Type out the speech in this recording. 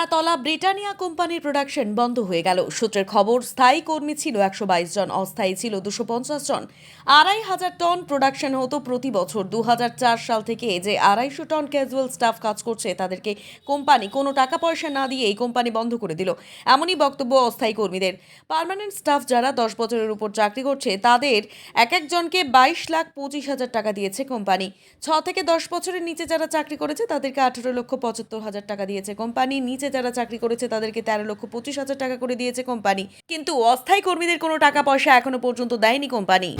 Taratala Britannia কোম্পানির production বন্ধ হয়ে গেল। সূত্রের খবর, স্থায়ী কর্মী ছিল একশো বাইশ জন, অস্থায়ী ছিল দুশো পঞ্চাশ জন। আড়াই হাজার টন প্রোডাকশন হতো প্রতি বছর। দু হাজার চার সাল থেকে যে আড়াইশো টন ক্যাজুয়াল স্টাফ কাজ করছে, তাদেরকে কোম্পানি কোনো টাকা পয়সা না দিয়ে এই কোম্পানি বন্ধ করে দিল। এমনই বক্তব্য অস্থায়ী কর্মীদের। পার্মানেন্ট স্টাফ যারা দশ বছরের উপর চাকরি করছে, তাদের এক একজনকে বাইশ লাখ পঁচিশ হাজার টাকা দিয়েছে কোম্পানি। ছ থেকে দশ বছরের নিচে যারা চাকরি করেছে, তাদেরকে আঠেরো লক্ষ পঁচাত্তর হাজার টাকা দিয়েছে কোম্পানি। নিচে যারা চাকরি করেছে তাদেরকে তেরো লক্ষ পঁচিশ হাজার টাকা করে দিয়েছে কোম্পানি। কিন্তু অস্থায়ী কর্মীদের কোনো টাকা পয়সা এখনও পর্যন্ত দেয়নি কোম্পানি।